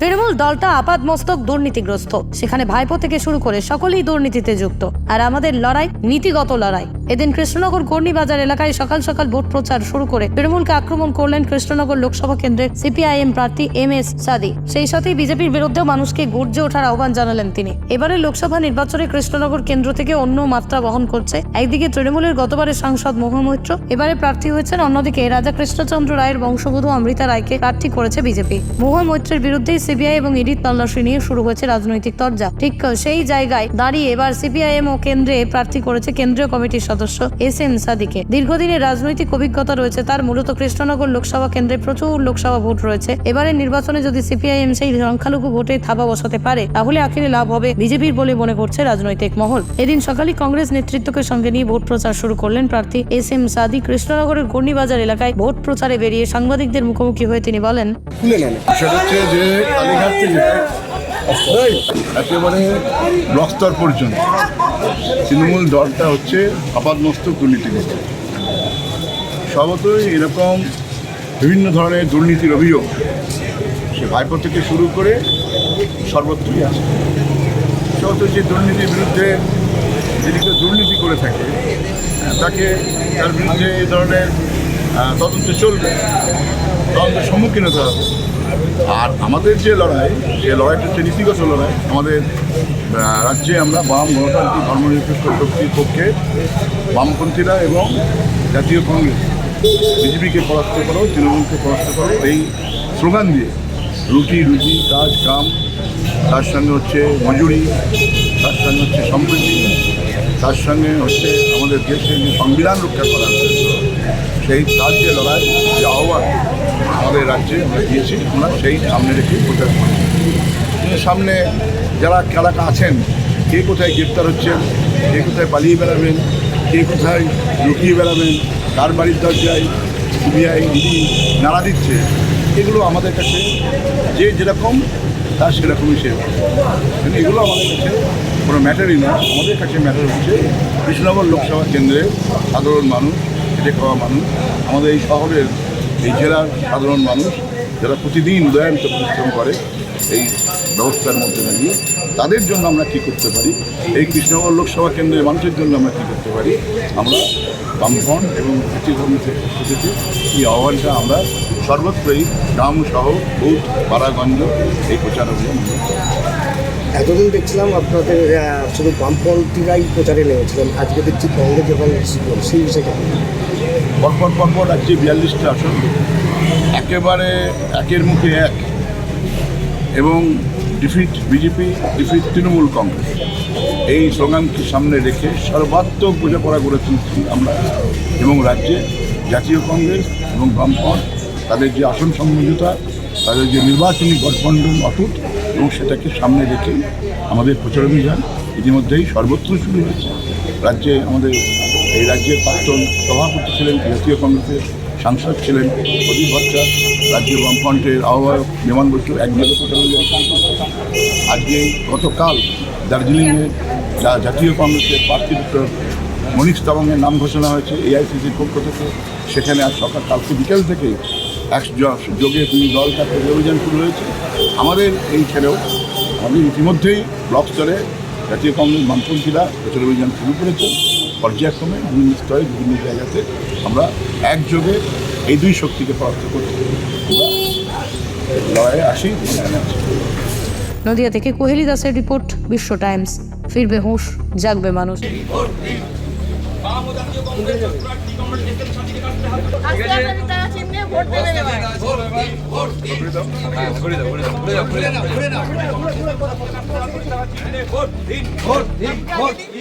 তৃণমূল দলটা আপাত মস্তক দুর্নীতিগ্রস্ত। সেখানে ভাইপো থেকে শুরু করে সকলেই দুর্নীতিতে যুক্ত। আর আমাদের লড়াই, নীতিগত লড়াই। এদিন কৃষ্ণনগর গর্ণিবাজার এলাকায় সকাল সকাল ভোট প্রচার শুরু করে তৃণমূলকে আক্রমণ করলেন কৃষ্ণনগর লোকসভা কেন্দ্রের সিপিআইএম প্রার্থী এম এস সাদি। সেই সাথেই বিজেপির বিরুদ্ধেও মানুষকে গর্জে ওঠার আহ্বান জানালেন তিনি। এবারে লোকসভা নির্বাচনে কৃষ্ণনগর কেন্দ্র থেকে অন্য মাত্রা বহন করছে। একদিকে তৃণমূলের গতবারের সাংসদ মহামৈত্র এবারে প্রার্থী হয়েছেন অন্যদিকে রাজা কৃষ্ণচন্দ্র রায়ের বংশবধূ অমৃতা রায়কে প্রার্থী করেছে বিজেপি। মহামৈত্রের বিরুদ্ধেই সিবিআই এবং ইডির তল্লাশি নিয়ে শুরু হয়েছে রাজনৈতিক তরজা। ঠিক সেই জায়গায় দাঁড়িয়ে এবার সিপিআইএম ও কেন্দ্রে প্রার্থী করেছে কেন্দ্রীয় কমিটির সদস্য। এস এম সাদিকে। দীর্ঘদিনের রাজনৈতিক অভিজ্ঞতা রয়েছে তার মূলত কৃষ্ণনগর লোকসভা কেন্দ্রে প্রচুর লোকসভা ভোট রয়েছে। এবারের নির্বাচনে যদি সিপিআইএম সেই সংখ্যালঘু ভোটে থাবা বসাতে পারে তাহলে আখিরে লাভ হবে বিজেপির বলে মনে করছে রাজনৈতিক মহল। এদিন সকালে কংগ্রেস নেতৃত্বকে সঙ্গে নিয়ে ভোট প্রচার শুরু করলেন প্রার্থী এস এম সাদি। কৃষ্ণনগরের গর্ণিবাজার এলাকায় ভোট প্রচারে বেরিয়ে সাংবাদিকদের মুখোমুখি হয়ে তিনি বলেন খুলে নেন। সেটা হচ্ছে যে কালীঘাট থেকে একেবারে ব্লক স্তর পর্যন্ত তৃণমূল দলটা হচ্ছে আপাদমস্তক দুর্নীতিগ্রস্ত সর্বতই এরকম বিভিন্ন ধরনের দুর্নীতির অভিযোগ সে ভাইপো থেকে শুরু করে সর্বত্রই আছে। সর্বত যে দুর্নীতির বিরুদ্ধে যদি কেউ দুর্নীতি করে থাকে তাকে তার বিরুদ্ধে এই ধরনের তদন্ত চলবে। তদন্তের সম্মুখীন হতে হবে। আর আমাদের যে লড়াই সে লড়াইটা হচ্ছে নীতিগত লড়াই, আমাদের রাজ্যে আমরা বাম গণতান্ত্রিক ধর্মনিরপেক্ষ শক্তির পক্ষে বামপন্থীরা এবং জাতীয় কংগ্রেস, বিজেপিকে পরাস্ত করো, তৃণমূলকে পরাস্ত করো, এই স্লোগান দিয়ে রুটি, রুজি, কাজ, কাম, তার সঙ্গে হচ্ছে মজুরি, তার সঙ্গে হচ্ছে সম্প্রীতি তার সঙ্গে হচ্ছে আমাদের দেশের যে সংবিধান রক্ষা করার সেই তার যে লড়াই, যে আহ্বান আমাদের রাজ্যে আমরা দিয়েছি, আমরা সেই সামনে রেখে প্রচার করছি। সামনে যারা এলাকা আছেন, কে কোথায় গ্রেপ্তার হচ্ছেন কে কোথায় পালিয়ে বেড়াবেন, কে কোথায় লুকিয়ে বেড়াবেন, কার বাড়ির দরজায় সিবিআই, ইডি নাড়া দিচ্ছে, এগুলো আমাদের কাছে যে যেরকম, তার সেরকমই সে। এগুলো আমাদের কাছে কোনো ম্যাটারই না। আমাদের কাছে ম্যাটার হচ্ছে কৃষ্ণনগর লোকসভা কেন্দ্রে সাধারণ মানুষ, খেটে খাওয়া মানুষ, আমাদের এই শহরের এই জেলার সাধারণ মানুষ যারা প্রতিদিন উদয়ান্ত পরিশ্রম করে এই ব্যবস্থার মধ্যে দাঁড়িয়ে তাদের জন্য আমরা কী করতে পারি? এই কৃষ্ণনগর লোকসভা কেন্দ্রের মানুষের জন্য আমরা কী করতে পারি? আমরা বামফ্রন্ট এবং কংগ্রেসের পক্ষ এই আহ্বানটা আমরা সর্বত্রই গ্রাম সহ বুথ, পাড়াগঞ্জ এই প্রচার। এতদিন দেখছিলাম আপনাদের শুধু বামপন্থীরাই প্রচারে নেমেছিলেন। আজকে দেখছি কংগ্রেস এবং সেই বিষয়টা কি? পরপর পরপর রাজ্যে বিয়াল্লিশটা আসন। একেবারে একের মুখে এক। এবং defeat BJP defeat Trinamool Congress. এই স্লোগানকে সামনে রেখে সর্বাত্মক বোঝাপড়া গড়ে তুলছি আমরা। এবং রাজ্যে জাতীয় কংগ্রেস এবং বামফ্রন্ট তাদের যে আসন সমঝোতা তাদের যে নির্বাচনী গঠবন্ধন অটুট এবং সেটাকে সামনে রেখে আমাদের প্রচার অভিযান ইতিমধ্যেই সর্বত্র শুরু হয়েছে। রাজ্যে আমাদের, এই রাজ্যের প্রাক্তন সভাপতি ছিলেন, জাতীয় কংগ্রেসের সাংসদ ছিলেন প্রদীপ ভট্টাচার্য, রাজ্য বামফ্রন্টের আহ্বায়ক বিমান বসু একযোগে প্রচার আজকে গতকাল দার্জিলিংয়ে যা জাতীয় কংগ্রেসের প্রার্থী মনীষ তাবাংয়ের নাম ঘোষণা হয়েছে, এআইসিসির পক্ষ থেকে। সেখানে আজ সকাল, কালকে বিকেল থেকে এক যোগে দুই দল তার অভিযান শুরু হয়েছে। আমাদের এই ছেলেও আমাদের ইতিমধ্যেই ব্লক স্তরে জাতীয় কংগ্রেস বামপন্থীরা প্রচার অভিযান শুরু করেছে। পর্যায়ক্রমে বিভিন্ন স্তরে, বিভিন্ন জায়গাতে আমরা একযোগে এই দুই শক্তিকে পরাস্ত আমরা লড়াইয়ে আসি নদিয়া থেকে কোহেলি দাসের রিপোর্ট, বিশ্ব টাইমস। ফিরবে হুঁশ, জাগবে মানুষ। ভোট দিন ভোট দিন ভোট দিন